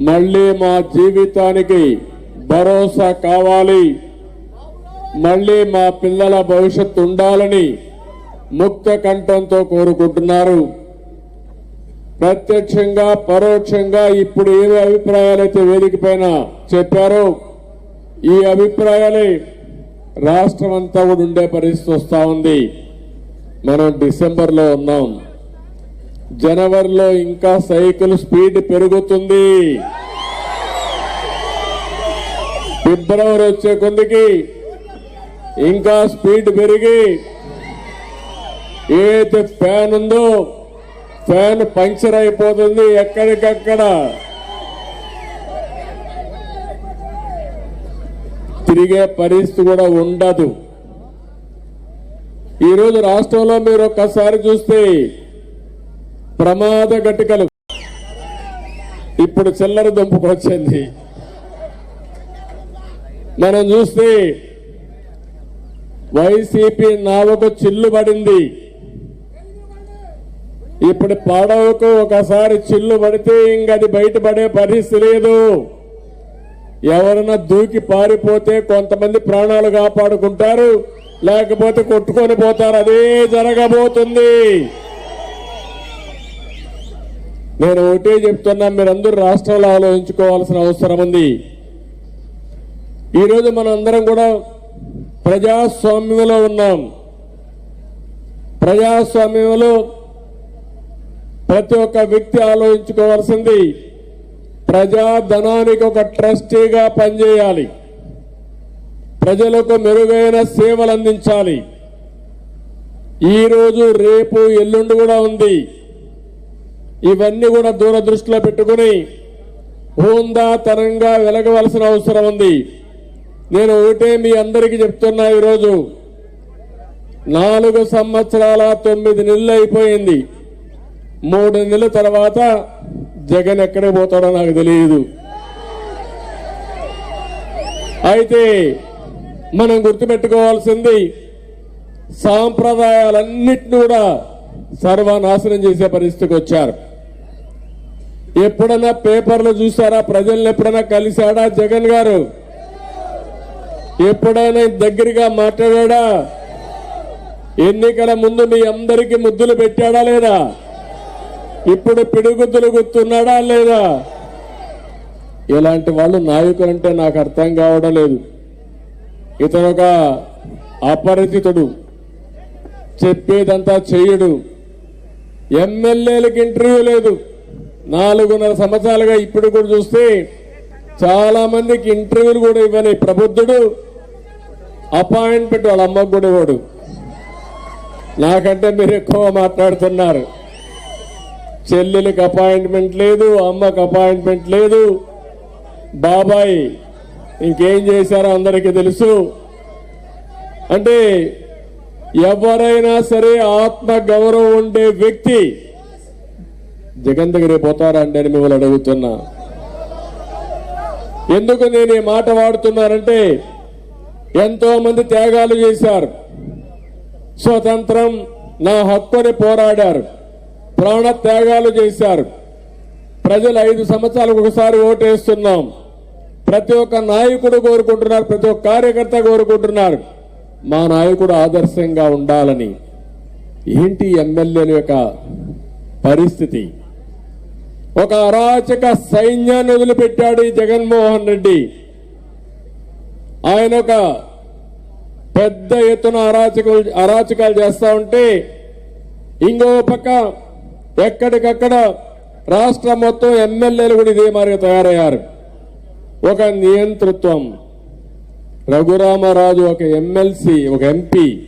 మళ్ళీ మా జీవితానికి భరోసా కావాలి. మళ్ళీ మా పిల్లల భవిష్యత్తు ఉండాలని ముక్త కంఠంతో కోరుకుంటున్నారు. ప్రత్యక్షంగా పరోక్షంగా ఇప్పుడు ఏ అభిప్రాయాలైతే వేదిక పైన చెప్పారో ఈ అభిప్రాయాలే రాష్ట్రం అంతా కూడా ఉండే పరిస్థితి వస్తా ఉంది. మనం డిసెంబర్లో ఉన్నాం. జనవరిలో ఇంకా సైకిల్ స్పీడ్ పెరుగుతుంది. ఫిబ్రవరి వచ్చే కొందికి ఇంకా స్పీడ్ పెరిగి ఏదైతే ఫ్యాన్ ఉందో ఫ్యాన్ పంక్చర్ అయిపోతుంది ఎక్కడికక్కడ. తిరిగే పరిస్థితి కూడా ఉండదు. ఈరోజు రాష్ట్రంలో మీరు ఒక్కసారి చూస్తే ప్రమాద ఘటికలు. ఇప్పుడు చిల్లర దుంపుకొచ్చింది మనం చూస్తే వైసీపీ నావకు చిల్లు పడింది. ఇప్పుడు పడవకు ఒకసారి చిల్లు పడితే ఇంకది బయటపడే పరిస్థితి లేదు. ఎవరైనా దూకి పారిపోతే కొంతమంది ప్రాణాలు కాపాడుకుంటారు లేకపోతే కొట్టుకొని పోతారు. అదే జరగబోతుంది. నేను ఒకటే చెప్తున్నా మీరందరూ రాష్ట్రంలో ఆలోచించుకోవాల్సిన అవసరం ఉంది. ఈరోజు మనం అందరం కూడా ప్రజాస్వామ్యంలో ఉన్నాం. ప్రజాస్వామ్యంలో ప్రతి ఒక్క వ్యక్తి ఆలోచించుకోవాల్సింది ప్రజాధనానికి ఒక ట్రస్టీగా పనిచేయాలి. ప్రజలకు మెరుగైన సేవలు అందించాలి. ఈరోజు రేపు ఎల్లుండి కూడా ఉంది. ఇవన్నీ కూడా దూరదృష్టిలో పెట్టుకుని హోందాతనంగా వెలగవలసిన అవసరం ఉంది. నేను ఒకటే మీ అందరికీ చెప్తున్నా ఈరోజు. నాలుగు సంవత్సరాల తొమ్మిది నెలలు అయిపోయింది. మూడు నెలల తర్వాత జగన్ ఎక్కడికి పోతాడో నాకు తెలియదు. అయితే మనం గుర్తుపెట్టుకోవాల్సింది సాంప్రదాయాలన్నిటిని కూడా సర్వనాశనం చేసే పరిస్థితికి వచ్చారు. ఎప్పుడైనా పేపర్లు చూసారా ప్రజల్ని ఎప్పుడైనా కలిశాడా? జగన్ గారు? ఎప్పుడైనా దగ్గరగా మాట్లాడా ఎన్నికల ముందు మీ అందరికీ ముద్దులు పెట్టాడా లేదా? ఇప్పుడు పిడుగుద్దులు గుర్తున్నాడా లేదా? ఇలాంటి వాళ్ళు నాయకులు అంటే నాకు అర్థం కావడం లేదు. ఇతను ఒక అపరిచితుడు. చెప్పేదంతా చెయ్యడు ఎమ్మెల్యేలకు ఇంటర్వ్యూ లేదు. నాలుగున్నర సంవత్సరాలుగా ఇప్పుడు కూడా చూస్తే చాలా మందికి ఇంటర్వ్యూలు కూడా ఇవ్వని ప్రబుద్ధుడు అపాయింట్మెంట్ వాళ్ళ అమ్మకు కూడా ఇవ్వడు. నాకంటే మీరు ఎక్కువ మాట్లాడుతున్నారు. చెల్లెలకి అపాయింట్మెంట్ లేదు అమ్మకు అపాయింట్మెంట్ లేదు. బాబాయ్ ఇంకేం చేశారో అందరికీ తెలుసు. అంటే ఎవరైనా సరే ఆత్మ గౌరవం ఉండే వ్యక్తి జగన్ దగ్గరే పోతారా అండి అని మిమ్మల్ని అడుగుతున్నా. ఎందుకు నేను ఈ మాట వాడుతున్నానంటే ఎంతో మంది త్యాగాలు చేశారు. స్వతంత్రం నా హక్కుని పోరాడారు. ప్రాణ త్యాగాలు చేశారు. ప్రజలు ఐదు సంవత్సరాలకు ఒకసారి ఓటేస్తున్నాం. ప్రతి ఒక్క నాయకుడు కోరుకుంటున్నారు ప్రతి ఒక్క కార్యకర్త కోరుకుంటున్నారు. మా నాయకుడు ఆదర్శంగా ఉండాలని. ఏంటి ఎమ్మెల్యేల యొక్క పరిస్థితి? ఒక అరాచక సైన్యాన్ని వదిలిపెట్టాడు ఈ జగన్మోహన్ రెడ్డి. ఆయన ఒక పెద్ద ఎత్తున అరాచకలు అరాచకాలు చేస్తా ఉంటే ఇంకో పక్క ఎక్కడికక్కడ రాష్ట్రం మొత్తం ఎమ్మెల్యేలు కూడా ఇదే మాదిరిగా తయారయ్యారు. ఒక నియంతృత్వం. రఘురామరాజు ఒక ఎమ్మెల్సీ ఒక ఎంపీ.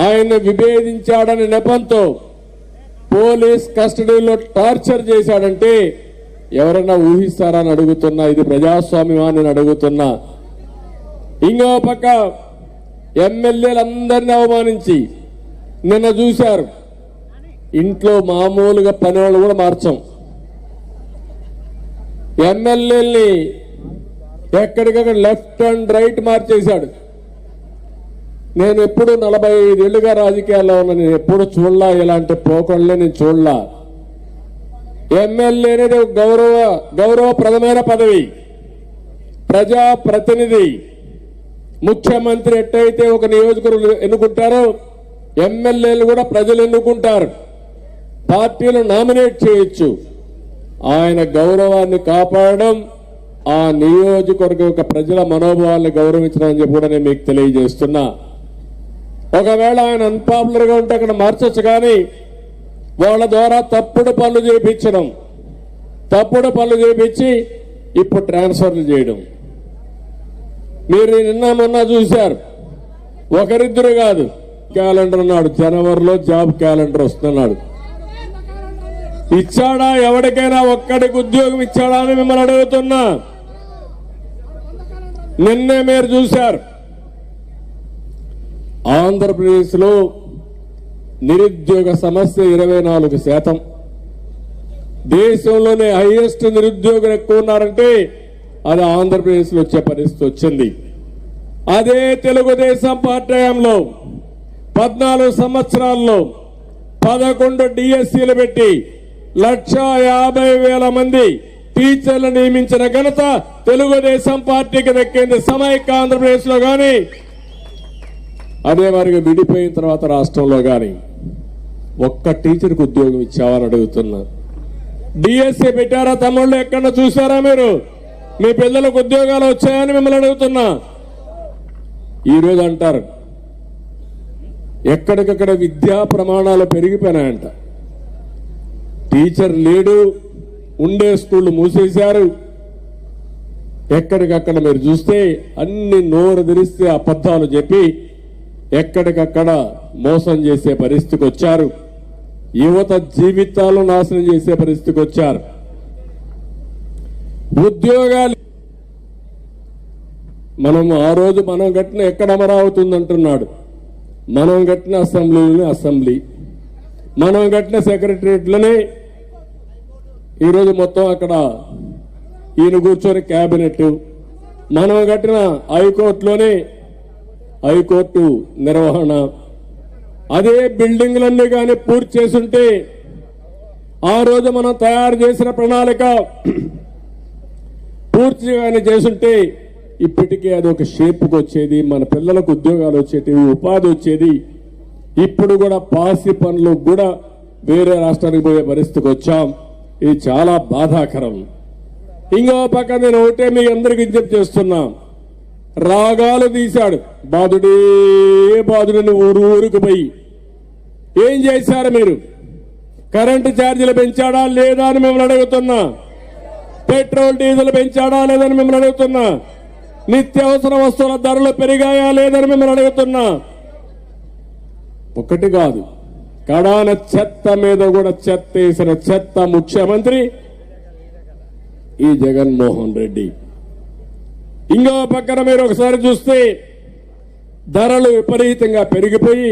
ఆయన్ని విభేదించాడని నెపంతో పోలీస్ కస్టడీలో టార్చర్ చేశాడంటే ఎవరైనా అని అడుగుతున్నా ఇది ప్రజాస్వామ్యమా అని నేను అడుగుతున్నా. ఇంకో పక్క ఎమ్మెల్యేలందరినీ అవమానించి నిన్న చూశారు. ఇంట్లో మామూలుగా పని వాళ్ళు కూడా మార్చం. ఎమ్మెల్యేల్ని ఎక్కడికక్కడ లెఫ్ట్ అండ్ రైట్ మార్చేశాడు. నేను ఎప్పుడు నలభై ఐదేళ్ళుగా రాజకీయాల్లో ఉన్నా నేను ఎప్పుడు చూడలా ఇలాంటి పోకళ్ళే నేను చూడలా. ఎమ్మెల్యే అనేది గౌరవ గౌరవప్రదమైన పదవి ప్రజా ప్రతినిధి ముఖ్యమంత్రి ఎట్టయితే ఒక నియోజకవర్గం ఎన్నుకుంటారో ఎమ్మెల్యేలు కూడా ప్రజలు ఎన్నుకుంటారు. పార్టీలు నామినేట్ చేయొచ్చు. ఆయన గౌరవాన్ని కాపాడడం ఆ నియోజకవర్గం యొక్క ప్రజల మనోభావాలను గౌరవించడం అని చెప్పి కూడా నేను మీకు తెలియజేస్తున్నా. ఒకవేళ ఆయన అన్పాపులర్గా ఉంటే అక్కడ మార్చొచ్చు కానీ వాళ్ళ ద్వారా తప్పుడు పనులు చేపించడం. తప్పుడు పనులు చేపించి ఇప్పుడు ట్రాన్స్ఫర్లు చేయడం. మీరు నిన్న మొన్న చూశారు. ఒకరిద్దరు కాదు. క్యాలెండర్ ఉన్నాడు జనవరిలో జాబ్ క్యాలెండర్ వస్తున్నాడు ఇచ్చాడా ఎవరికైనా ఒక్కడికి ఉద్యోగం ఇచ్చాడా అని మిమ్మల్ని అడుగుతున్నా. నిన్నే మీరు చూశారు. ఆంధ్రప్రదేశ్లో నిరుద్యోగ సమస్య ఇరవై నాలుగు శాతం. దేశంలోనే హైయెస్ట్ నిరుద్యోగులు ఎక్కువ ఉన్నారంటే అది ఆంధ్రప్రదేశ్లో వచ్చే పరిస్థితి వచ్చింది. అదే తెలుగుదేశం పార్టీ పద్నాలుగు సంవత్సరాల్లో పదకొండు డిఎస్సీలు పెట్టి లక్ష యాభై వేల మంది టీచర్లు నియమించిన ఘనత తెలుగుదేశం పార్టీకి దక్కింది. సమైక్య ఆంధ్రప్రదేశ్లో కానీ అదే వారికి విడిపోయిన తర్వాత రాష్ట్రంలో కానీ ఒక్క టీచర్కి ఉద్యోగం ఇచ్చావని అడుగుతున్నా. డిఎస్సీ పెట్టారా తమ్ముళ్ళు? ఎక్కడ చూసారా మీరు? మీ పిల్లలకు ఉద్యోగాలు వచ్చాయని మిమ్మల్ని అడుగుతున్నా. ఈరోజు అంటారు ఎక్కడికక్కడ విద్యా ప్రమాణాలు పెరిగిపోయినాయంట. టీచర్ లేడు ఉండే స్కూళ్ళు మూసేశారు. ఎక్కడికక్కడ మీరు చూస్తే అన్ని నోరు తెరిస్తే అబద్ధాలు చెప్పి ఎక్కడికక్కడ మోసం చేసే పరిస్థితికి వచ్చారు. యువత జీవితాలు నాశనం చేసే పరిస్థితికి వచ్చారు. ఉద్యోగాలు మనం ఆ రోజు మనం కట్టిన ఎక్కడ అమరావుతుంది అంటున్నాడు మనం కట్టిన అసెంబ్లీలోనే అసెంబ్లీ. మనం కట్టిన సెక్రటరియట్లోనే ఈరోజు మొత్తం అక్కడ ఈయన కూర్చొని క్యాబినెట్. మనం కట్టిన హైకోర్టులోనే హైకోర్టు నిర్వహణ. అదే బిల్డింగ్లన్నీ కానీ పూర్తి చేసుంటే ఆ రోజు మనం తయారు చేసిన ప్రణాళిక పూర్తిగానే చేసుంటే ఇప్పటికే అది ఒక షేప్కి వచ్చేది మన పిల్లలకు ఉద్యోగాలు వచ్చేటివి ఉపాధి వచ్చేది. ఇప్పుడు కూడా పాసి పనులు కూడా వేరే రాష్ట్రానికి పోయే పరిస్థితికి వచ్చాం. ఇది చాలా బాధాకరం. ఇంకో పక్క నేను ఒకటే మీ అందరికి విజ్ఞప్తి చేస్తున్నా. రాగాలు తీశాడు. బాధుడే బాధుడిని ఊరు ఊరుకు పోయి. ఏం చేశారు మీరు? కరెంటు ఛార్జీలు పెంచాడా లేదా అని మిమ్మల్ని అడుగుతున్నా. పెట్రోల్ డీజిల్ పెంచాడా లేదని మిమ్మల్ని అడుగుతున్నా. నిత్యావసర వస్తువుల ధరలు పెరిగాయా లేదని మిమ్మల్ని అడుగుతున్నా. ఒకటి కాదు. కడాన చెత్త మీద కూడా చెత్త వేసిన చెత్త ముఖ్యమంత్రి ఈ జగన్మోహన్ రెడ్డి. ఇంకో పక్కన మీరు ఒకసారి చూస్తే ధరలు విపరీతంగా పెరిగిపోయి